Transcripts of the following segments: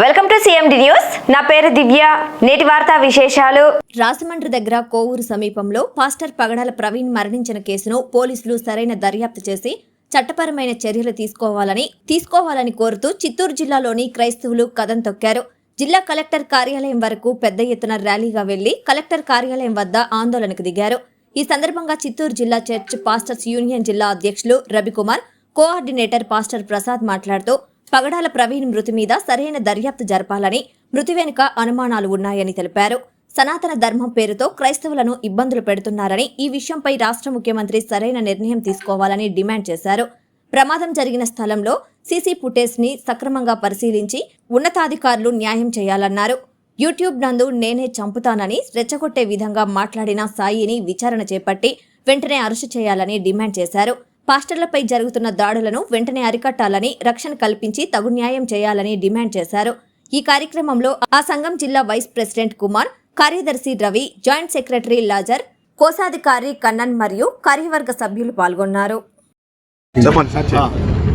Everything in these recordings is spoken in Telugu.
Welcome to CMD news నా పేరు దివ్య. నేటి వార్తా విశేషాలు. రాజమండ్రి దగ్గర కోవూరు సమీపంలో పాస్టర్ పగడాల ప్రవీణ్ మరణించిన కేసును పోలీసులు సరైన దర్యాప్తు చేసి చట్టపరమైన చర్యలు తీసుకోవాలని తీసుకోవాలని కోరుతూ చిత్తూరు జిల్లాలోని క్రైస్తవులు కథం తొక్కారు. జిల్లా కలెక్టర్ కార్యాలయం వరకు పెద్ద ఎత్తున ర్యాలీగా వెళ్ళి కలెక్టర్ కార్యాలయం వద్ద ఆందోళనకు దిగారు. ఈ సందర్భంగా చిత్తూరు జిల్లా చర్చ్ పాస్టర్స్ యూనియన్ జిల్లా అధ్యక్షులు రవికుమార్ కోఆర్డినేటర్ పాస్టర్ ప్రసాద్ మాట్లాడుతూ పగడాల ప్రవీణ్ మృతి మీద సరైన దర్యాప్తు జరపాలని మృతి వెనుక అనుమానాలు ఉన్నాయని తెలిపారు. సనాతన ధర్మం పేరుతో క్రైస్తవులను ఇబ్బందులు పెడుతున్నారని ఈ విషయంపై రాష్ట్ర ముఖ్యమంత్రి సరైన నిర్ణయం తీసుకోవాలని డిమాండ్ చేశారు. ప్రమాదం జరిగిన స్థలంలో సీసీ ఫుటేజ్ని సక్రమంగా పరిశీలించి ఉన్నతాధికారులు న్యాయం చేయాలన్నారు. యూట్యూబ్ నందు నేనే చంపుతానని రెచ్చగొట్టే విధంగా మాట్లాడిన సాయిని విచారణ చేపట్టి వెంటనే అరెస్టు చేయాలని డిమాండ్ చేశారు. పాస్టర్లపై జరుగుతున్న దాడులను వెంటనే అరికట్టాలని రక్షణ కల్పించి తగు న్యాయం చేయాలని డిమాండ్ చేశారు ఈ కార్యక్రమంలో ఆ సంఘం జిల్లా వైస్ ప్రెసిడెంట్ కుమార్ కార్యదర్శి రవి జాయింట్ సెక్రటరీ లాజర్ కోశాధికారి కన్నన్ మరియు కార్యవర్గ సభ్యులు పాల్గొన్నారు.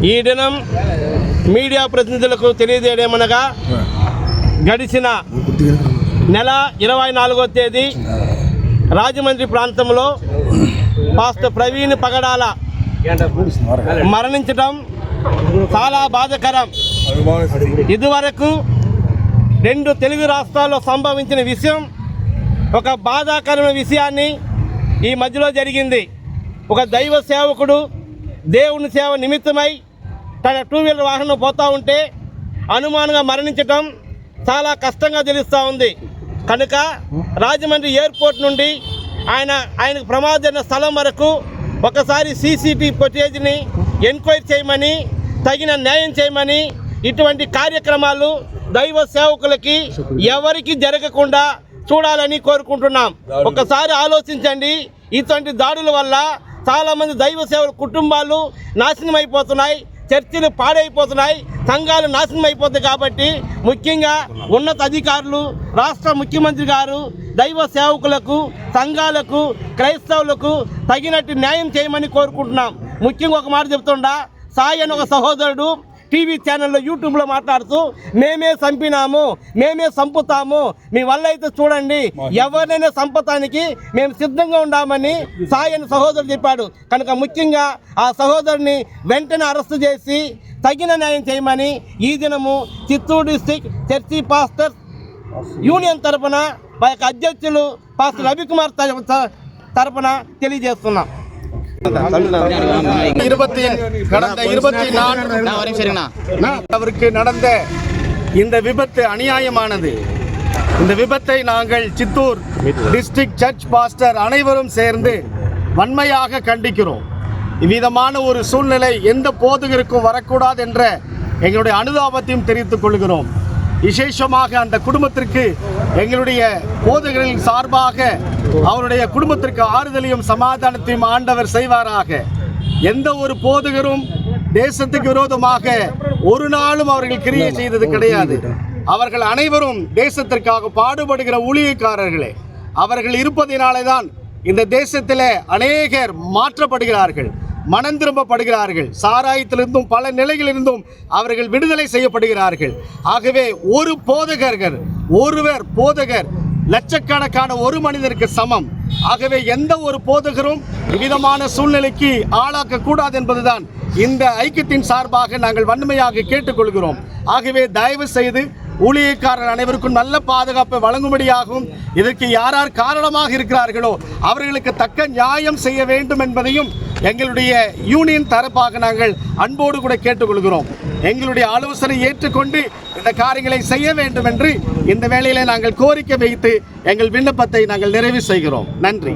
ఈ దినం మీడియా ప్రతినిధులకు తెలియజేయడమనగా గడిచిన నెల ఇరవై నాలుగో తేదీ రాజమండ్రి ప్రాంతంలో పాస్టర్ ప్రవీణ్ పగడాల మరణించడం చాలా బాధకరం. ఇదివరకు రెండు తెలుగు రాష్ట్రాల్లో సంభవించిన విషయం ఒక బాధాకరమైన విషయాన్ని ఈ మధ్యలో జరిగింది. ఒక దైవ సేవకుడు దేవుని సేవ నిమిత్తమై తన టూ వీలర్ వాహనం పోతూ ఉంటే అనుమానంగా మరణించటం చాలా కష్టంగా తెలుస్తూ ఉంది. కనుక రాజమండ్రి ఎయిర్పోర్ట్ నుండి ఆయన ఆయనకు ప్రమాదమైన స్థలం వరకు ఒకసారి సీసీటీవీ ఫుటేజ్ని ఎంక్వైరీ చేయమని తగిన న్యాయం చేయమని ఇటువంటి కార్యక్రమాలు దైవ సేవకులకి ఎవరికి జరగకుండా చూడాలని కోరుకుంటున్నాం. ఒకసారి ఆలోచించండి. ఇటువంటి దాడుల వల్ల చాలా మంది దైవ సేవల కుటుంబాలు నాశనం అయిపోతున్నాయి చర్చిలు పాడైపోతున్నాయి సంఘాలు నాశనం అయిపోతాయి కాబట్టి ముఖ్యంగా ఉన్నత అధికారులు రాష్ట్ర ముఖ్యమంత్రి గారు దైవ సేవకులకు సంఘాలకు క్రైస్తవులకు తగినట్టు న్యాయం చేయమని కోరుకుంటున్నాం. ముఖ్యంగా ఒక మాట చెప్తుండా సాయి అని ఒక సహోదరుడు టీవీ ఛానల్లో యూట్యూబ్లో మాట్లాడుతూ మేమే చంపినాము మేమే చంపుతాము. మీ వల్ల అయితే చూడండి ఎవరినైనా చంపటానికి మేము సిద్ధంగా ఉండామని సాయి అని సహోదరుడు చెప్పాడు. కనుక ముఖ్యంగా ఆ సహోదరుని వెంటనే అరెస్ట్ చేసి తగిన న్యాయం చేయమని ఈ దినము Chittoor district church pastor union తరపున మా యొక్క అధ్యక్షులు పాస్టర్ రవికుమార్ తర- తరపున తెలియజేస్తున్నాం. இருபத்தி கடந்த இருபத்தி நான்கு அவருக்கு நடந்த இந்த விபத்து அநியாயமானது. இந்த விபத்தை நாங்கள் சித்தூர் டிஸ்ட்ரிக்ட் சர்ச் பாஸ்டர் அனைவரும் சேர்ந்து வன்மையாக கண்டிக்கிறோம். இவ்விதமான ஒரு சூழ்நிலை எந்த போதுகருக்கும் வரக்கூடாது என்ற எங்களுடைய அனுதாபத்தையும் தெரிவித்துக் கொள்கிறோம். விசேஷமாக அந்த குடும்பத்திற்கு எங்களுடைய போதகர்களின் சார்பாக அவருடைய குடும்பத்திற்கு ஆறுதலையும் சமாதானத்தையும் ஆண்டவர் செய்வாராக. எந்த ஒரு போதகரும் தேசத்துக்கு விரோதமாக ஒரு நாளும் அவர்கள் கிரியை செய்தது கிடையாது. அவர்கள் அனைவரும் தேசத்திற்காக பாடுபடுகிற ஊழியக்காரர்களே. அவர்கள் இருப்பதினாலே தான் இந்த தேசத்திலே அநேகர் மாற்றப்படுகிறார்கள். மனம் திரும்பப்படுகிறார்கள் சாராயத்திலிருந்தும் பல நிலைகளிலிருந்தும் அவர்கள் விடுதலை செய்யப்படுகிறார்கள். ஆகவே ஒரு போதகர்கள் ஒருவர் போதகர் லட்சக்கணக்கான ஒரு மனிதருக்கு சமம். ஆகவே எந்த ஒரு போதகரும் விதமான சூழ்நிலைக்கு ஆளாக்க கூடாது என்பதுதான் இந்த ஐக்கியத்தின் சார்பாக நாங்கள் வன்மையாக கேட்டுக்கொள்கிறோம். ஆகவே தயவு செய்து ஊழியக்காரர் அனைவருக்கும் நல்ல பாதுகாப்பை வழங்கும்படியாகவும் இதற்கு யார் யார் காரணமாக இருக்கிறார்களோ அவர்களுக்கு தக்க நியாயம் செய்ய வேண்டும் என்பதையும் எங்களுடைய யூனியன் தரப்பாக நாங்கள் அன்போடு கூட கேட்டுக்கொள்கிறோம். எங்களுடைய ஆலோசனை ஏற்றுக்கொண்டு இந்த காரியங்களை செய்ய வேண்டும் என்று இந்த வேளையில நாங்கள் கோரிக்கை வைத்து எங்கள் விண்ணப்பத்தை நாங்கள் நிறைவு செய்கிறோம். நன்றி.